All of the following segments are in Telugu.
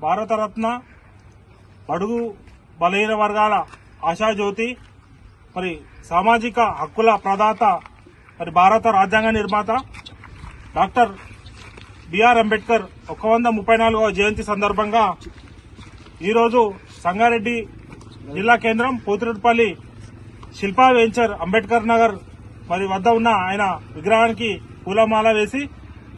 భారతరత్న బడుగు బలహీన వర్గాల ఆశాజ్యోతి మరి సామాజిక హక్కుల ప్రదాత మరి భారత రాజ్యాంగ నిర్మాత డాక్టర్ బిఆర్ అంబేద్కర్ ఒక వంద ముప్పై నాలుగవ జయంతి సందర్భంగా ఈరోజు సంగారెడ్డి జిల్లా కేంద్రం పోతిరెడ్డిపల్లి శిల్పా వెంచర్ అంబేద్కర్ నగర్ మరి వద్ద ఉన్న ఆయన విగ్రహానికి పూలమాల వేసి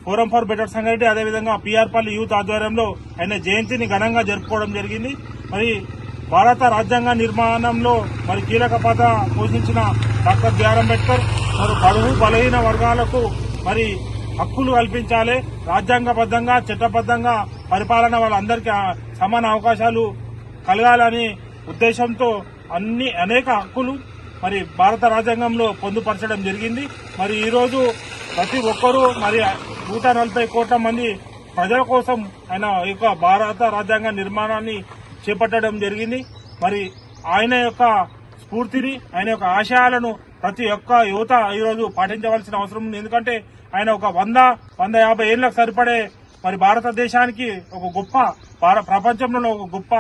ఫోరం ఫర్ బెటర్ సంగారెడ్డి అదేవిధంగా పిఆర్పల్లి యూత్ ఆధ్వర్యంలో ఆయన జయంతిని ఘనంగా జరుపుకోవడం జరిగింది. మరి భారత రాజ్యాంగ నిర్మాణంలో మరి కీలక పాత్ర పోషించిన డాక్టర్ బిఆర్ అంబేద్కర్ మరి బడుగు బలహీన వర్గాలకు మరి హక్కులు కల్పించాలి. రాజ్యాంగబద్ధంగా చట్టబద్ధంగా పరిపాలన వాళ్ళందరికీ సమాన అవకాశాలు కలగాలని ఉద్దేశంతో అన్ని అనేక హక్కులు మరి భారత రాజ్యాంగంలో పొందుపరచడం జరిగింది. మరి ఈరోజు ప్రతి ఒక్కరూ మరి నూట నలభై కోట్ల మంది ప్రజల కోసం ఆయన యొక్క భారత రాజ్యాంగ నిర్మాణాన్ని చేపట్టడం జరిగింది. మరి ఆయన యొక్క స్ఫూర్తిని ఆయన యొక్క ఆశయాలను ప్రతి ఒక్క యువత ఈరోజు పాటించవలసిన అవసరం ఉంది. ఎందుకంటే ఆయన ఒక వంద వంద యాభై ఏళ్ళకు సరిపడే మరి భారతదేశానికి ఒక గొప్ప ప్రపంచంలో ఒక గొప్ప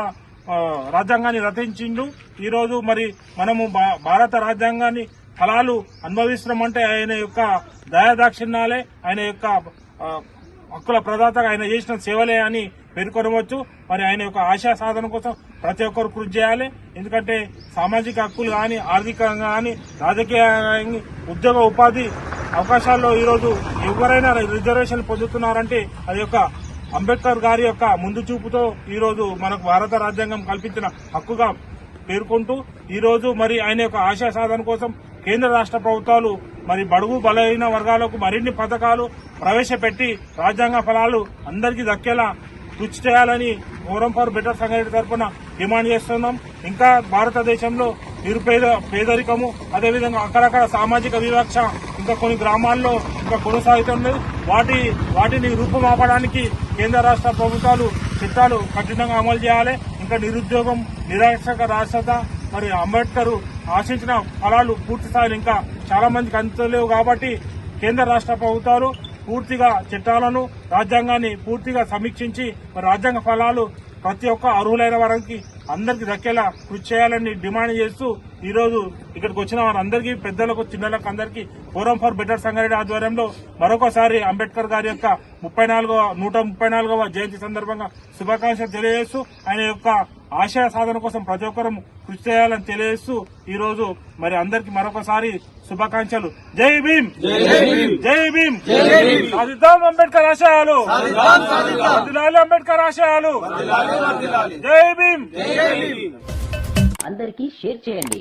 రాజ్యాంగాన్ని రచించిండు. ఈరోజు మరి మనము భా- భారత రాజ్యాంగాన్ని ఫలాలు అనుభవిస్తున్నామంటే ఆయన యొక్క దయాదాక్షిణ్యాలే ఆయన యొక్క హక్కుల ప్రదాతగా ఆయన చేసిన సేవలే అని పేర్కొనవచ్చు. మరి ఆయన యొక్క ఆశా సాధన కోసం ప్రతి ఒక్కరు కృషి చేయాలి. ఎందుకంటే సామాజిక హక్కులు కానీ ఆర్థికంగా కానీ రాజకీయంగా ఉద్యోగ ఉపాధి అవకాశాల్లో ఈరోజు ఎవరైనా రిజర్వేషన్ పొందుతున్నారంటే అది యొక్క అంబేద్కర్ గారి యొక్క ముందు చూపుతో ఈరోజు మనకు భారత రాజ్యాంగం కల్పించిన హక్కుగా పేర్కొంటూ ఈరోజు మరి ఆయన యొక్క ఆశయ సాధన కోసం కేంద్ర రాష్ట్ర ప్రభుత్వాలు మరి బడుగు బలహీన వర్గాలకు మరిన్ని పథకాలు ప్రవేశపెట్టి రాజ్యాంగ ఫలాలు అందరికీ దక్కేలా కృషి చేయాలని ఫోరం ఫర్ బెటర్ సంఘటన తరఫున డిమాండ్ చేస్తున్నాం. ఇంకా భారతదేశంలో నిరుపేద పేదరికము అదేవిధంగా అక్కడక్కడ సామాజిక వివక్ష ఇంకా కొన్ని గ్రామాల్లో ఇంకా కొనసాగుతుంది వాటి వాటిని రూపుమాపడానికి కేంద్ర రాష్ట్ర ప్రభుత్వాలు చట్టాలు కఠినంగా అమలు చేయాలి. ఇంకా నిరుద్యోగం నిరాశక రాష్ట్రత మరి అంబేద్కర్ ఆశించిన ఫలాలు పూర్తి స్థాయిలో ఇంకా చాలా మందికి అందుతలేవు కాబట్టి కేంద్ర రాష్ట్ర ప్రభుత్వాలు పూర్తిగా చట్టాలను రాజ్యాంగాన్ని పూర్తిగా సమీక్షించి రాజ్యాంగ ఫలాలు ప్రతి ఒక్క అర్హులైన వారికి అందరికి దక్కేలా కృషి చేయాలని డిమాండ్ చేస్తూ ఈ రోజు ఇక్కడికి వచ్చిన వారందరికీ పెద్దలకు చిన్నలకు అందరికీ ఫోరం ఫర్ బెటర్ సంగారెడ్డి ఆధ్వర్యంలో మరొకసారి అంబేద్కర్ గారి యొక్క ముప్పై నాలుగవ నూట ముప్పై నాలుగవ జయంతి సందర్భంగా శుభాకాంక్షలు తెలియజేస్తూ ఆయన యొక్క ఆశయ సాధన కోసం ప్రతి ఒక్కరూ కృషి చేయాలని తెలియజేస్తూ ఈ రోజు మరి అందరికి మరొకసారి శుభాకాంక్షలు. జై భీమ్! జై భీమ్! సాధిద్దాం అంబేద్కర్ ఆశయాలు! అంబేద్కర్ ఆశయాలు! జై భీమ్! అందరికీ షేర్ చేయండి.